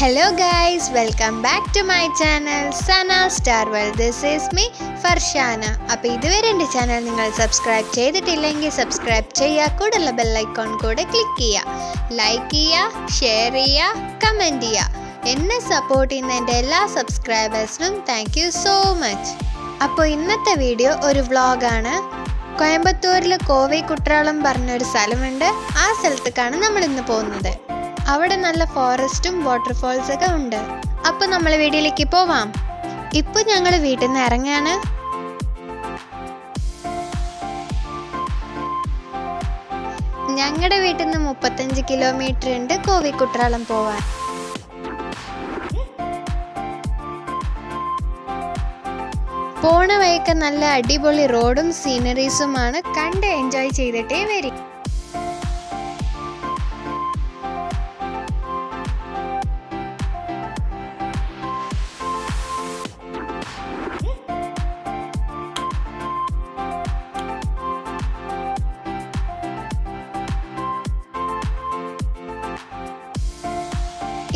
Hello guys welcome back to my channel Sana star well this is me Farshana അപ്പോൾ ഇതുവരെ എന്റെ channel നിങ്ങൾ subscribe ചെയ്തിട്ടില്ലെങ്കിൽ subscribe ചെയ്യുക കൂടെയുള്ള ബെല്ലൈക്കോൺ കൂടെ ക്ലിക്ക് ചെയ്യുക. ലൈക്ക് ചെയ്യുക ഷെയർ ചെയ്യുക കമന്റ് ചെയ്യുക. എന്നെ സപ്പോർട്ട് ചെയ്യുന്ന എന്റെ എല്ലാ സബ്സ്ക്രൈബേഴ്സിനും താങ്ക് യു സോ മച്ച് അപ്പോൾ ഇന്നത്തെ വീഡിയോ ഒരു വ്ളോഗാണ് കോയമ്പത്തൂരിൽ കോവൈ കുട്രാളം പറഞ്ഞൊരു സ്ഥലമുണ്ട്. ആ സ്ഥലത്തേക്കാണ് നമ്മൾ ഇന്ന് പോകുന്നത്. അവിടെ നല്ല ഫോറസ്റ്റും വാട്ടർഫോൾസ് ഒക്കെ ഉണ്ട്. അപ്പൊ നമ്മൾ വീട്ടിലേക്ക് പോവാം. ഇപ്പൊ ഞങ്ങൾ വീട്ടിൽ നിന്ന് ഇറങ്ങാണ്. ഞങ്ങളുടെ വീട്ടിൽ നിന്ന് മുപ്പത്തഞ്ച് കിലോമീറ്റർ ഉണ്ട് കോവിക്കുട്രാളം പോവാൻ. പോണ വഴിക്ക് നല്ല അടിപൊളി റോഡും സീനറീസുമാണ് കണ്ട് എൻജോയ് ചെയ്തിട്ടേ വരും.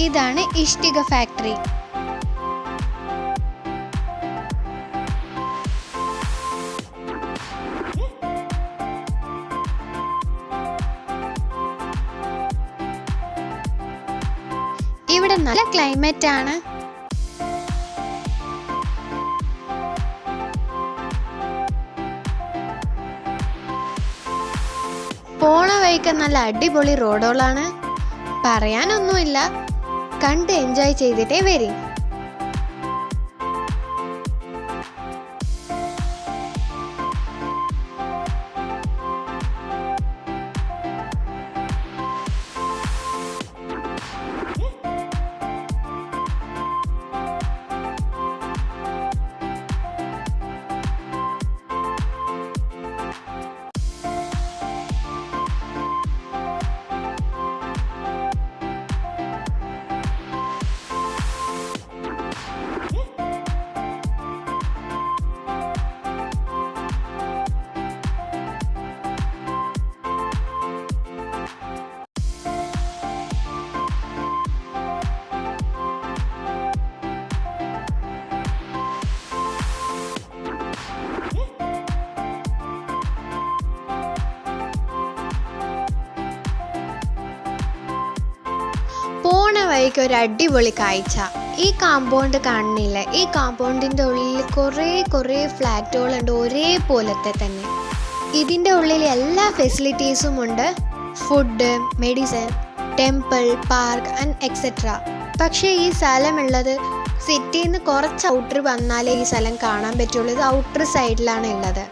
ഇതാണ് ഇഷ്ടിക ഫാക്ടറി. ഇവിടെ നല്ല ക്ലൈമറ്റ് ആണ്. പോണ വഴിക്ക് നല്ല അടിപൊളി റോഡുകളാണ് പറയാനൊന്നുമില്ല. കണ്ട് എൻജോയ് ചെയ്തിട്ടേ വരും വഴിക്ക് ഒരു അടിപൊളി കാഴ്ച. ഈ കാമ്പൗണ്ട് കാണുന്നില്ല. ഈ കാമ്പൗണ്ടിന്റെ ഉള്ളിൽ കുറേ കുറേ ഫ്ലാറ്റുകളുണ്ട് ഒരേപോലത്തെ തന്നെ. ഇതിന്റെ ഉള്ളിൽ എല്ലാ ഫെസിലിറ്റീസും ഉണ്ട്. Food medicine temple park and et cetera പക്ഷേ ഈ സ്ഥലമുള്ളത് സിറ്റിയിൽ നിന്ന് കുറച്ച് ഔട്ടർ വന്നാലേ ഈ സ്ഥലം കാണാൻ പറ്റുള്ളൂ. ഇത് ഔട്ടർ സൈഡിലാണ് ഉള്ളത്.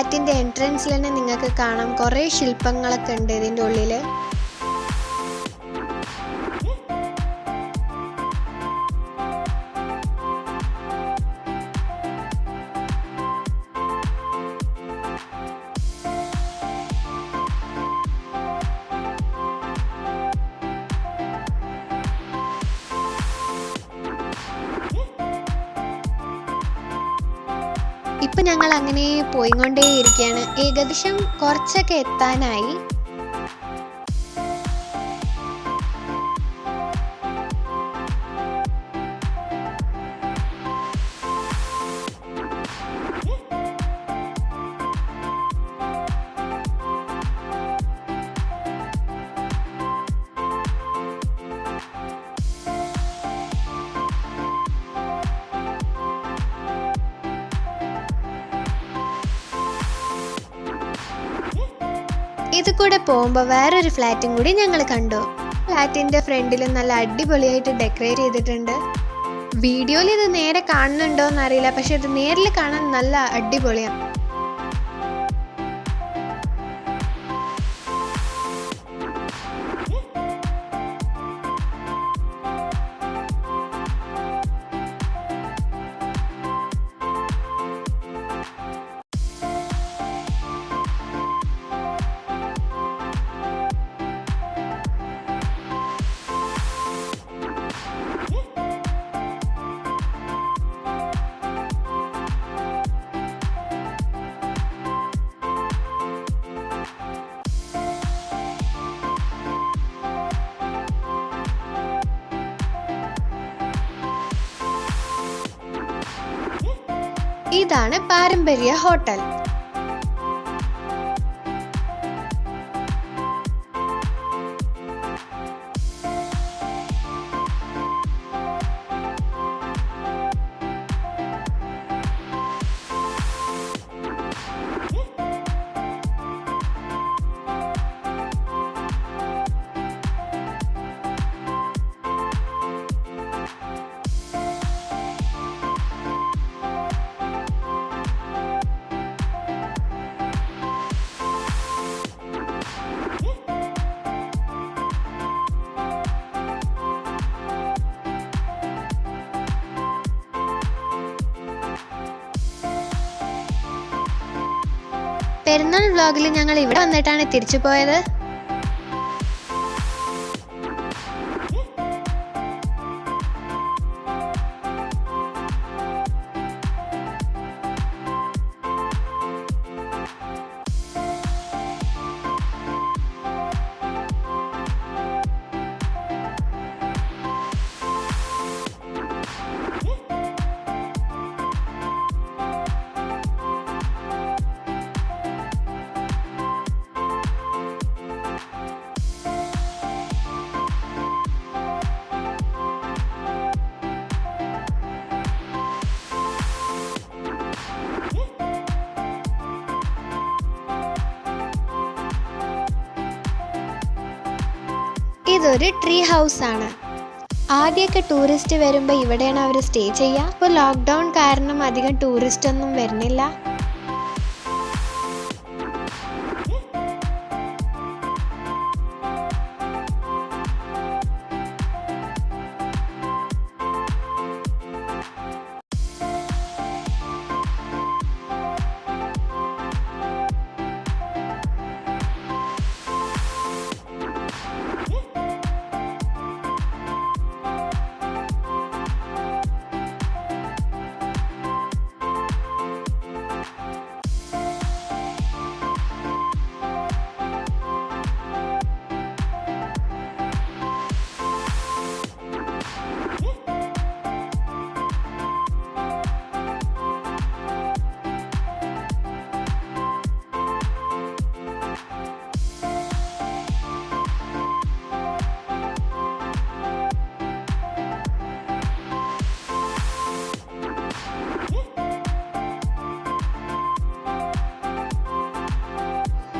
ഈ ഫ്ലാറ്റിന്റെ എൻട്രൻസിൽ തന്നെ നിങ്ങൾക്ക് കാണാം. കുറേ ശില്പങ്ങളൊക്കെ ഉണ്ട് ഇതിന്റെ ഉള്ളിൽ ഇപ്പൊ ഞങ്ങൾ അങ്ങനെ പോയിക്കൊണ്ടേയിരിക്കുകയാണ് ഏകദേശം കുറച്ചൊക്കെ എത്താനായി. ഇത് കൂടെ പോകുമ്പോൾ വേറൊരു ഫ്ലാറ്റും കൂടി ഞങ്ങൾ കണ്ടു. ഫ്ലാറ്റിന്റെ ഫ്രണ്ടിൽ നല്ല അടിപൊളിയായിട്ട് ഡെക്കറേറ്റ് ചെയ്തിട്ടുണ്ട്. വീഡിയോയിൽ ഇത് നേരെ കാണുന്നുണ്ടോ എന്നറിയില്ല പക്ഷെ ഇത് നേരിൽ കാണാൻ നല്ല അടിപൊളിയാണ് ഇതാണ് പാരമ്പര്യ ഹോട്ടൽ. പെരുന്നാൾ വ്ലോഗിൽ ഞങ്ങൾ ഇവിടെ വന്നിട്ടാണ് തിരിച്ചു പോയത്. ഇതൊരു ട്രീ ഹൗസ് ആണ്. ആദ്യമൊക്കെ ടൂറിസ്റ്റ് വരുമ്പോൾ ഇവിടെയാണ് അവർ സ്റ്റേ ചെയ്യുക ഇപ്പോൾ ലോക്ക്ഡൗൺ കാരണം അധികം ടൂറിസ്റ്റ് ഒന്നും വരുന്നില്ല.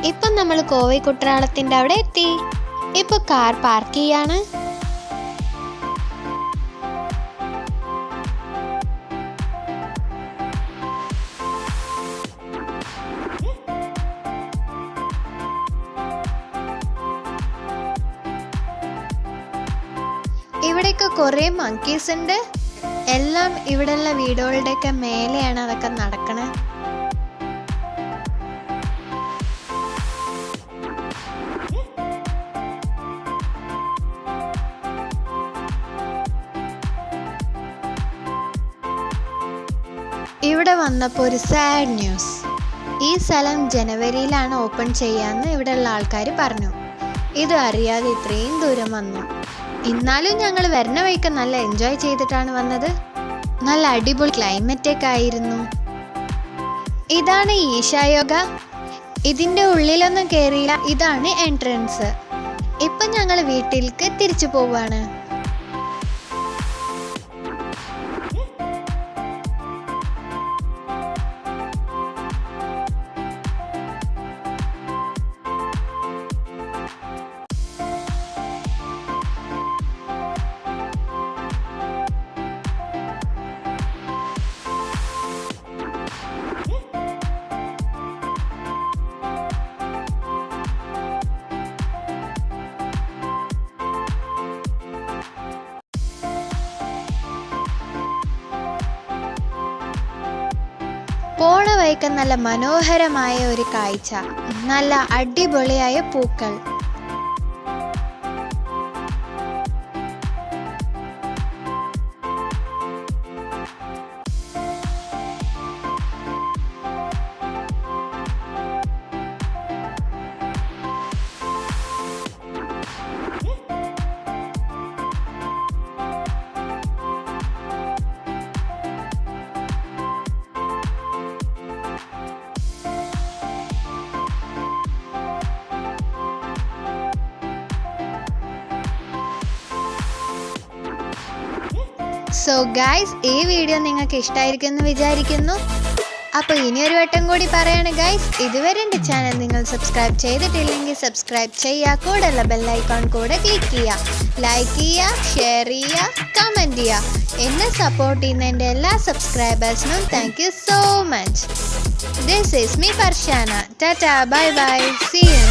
ഇപ്പം നമ്മൾ കോവൈ കുട്ടനാളത്തിന്റെ അവിടെ എത്തി. ഇപ്പൊ കാർ പാർക്ക് ചെയ്യാണ്. ഇവിടെയൊക്കെ കുറേ മങ്കീസ് ഉണ്ട്. എല്ലാം ഇവിടെയുള്ള വീടുകളുടെയൊക്കെ മേലെയാണ് അതൊക്കെ നടക്കണേ വന്നപ്പോൾ ഒരു സാഡ് ന്യൂസ് ഈ സ്ഥലം ജനുവരിയിലാണ് ഓപ്പൺ ചെയ്യാന്ന് ഉള്ള ആൾക്കാർ പറഞ്ഞു. ഇത് അറിയാതെ ഇത്രയും ദൂരം വന്നു. എന്നാലും ഞങ്ങൾ വരുന്ന വഴിക്ക് നല്ല എൻജോയ് ചെയ്തിട്ടാണ് വന്നത്. നല്ല അടിപൊളി ക്ലൈമറ്റ് ഒക്കെ ആയിരുന്നു. ഇതാണ് ഈശായോഗ ഇതിന്റെ ഉള്ളിലൊന്നും കയറിയില്ല ഇതാണ് എൻട്രൻസ് ഇപ്പം ഞങ്ങൾ വീട്ടിലേക്ക് തിരിച്ചു പോവാണ്. പോണ നല്ല മനോഹരമായ ഒരു കാഴ്ച. നല്ല അടിപൊളിയായ പൂക്കൾ. സോ ഗൈസ് ഈ വീഡിയോ നിങ്ങൾക്ക് ഇഷ്ടമായിരിക്കും എന്ന് വിചാരിക്കുന്നു. അപ്പോൾ ഇനി ഒരു വട്ടം കൂടി പറയാണ് ഗൈസ് ഇതുവരെ എന്റെ ചാനൽ നിങ്ങൾ സബ്സ്ക്രൈബ് ചെയ്തിട്ടില്ലെങ്കിൽ സബ്സ്ക്രൈബ് ചെയ്യുക കൂടെയുള്ള ബെല്ലൈക്കോൺ കൂടെ ക്ലിക്ക് ചെയ്യുക. ലൈക്ക് ചെയ്യുക ഷെയർ ചെയ്യുക കമന്റ് ചെയ്യുക. എന്നെ സപ്പോർട്ട് ചെയ്യുന്ന എന്റെ എല്ലാ സബ്സ്ക്രൈബേഴ്സിനും thank you so much this is me Farshana tata bye bye see you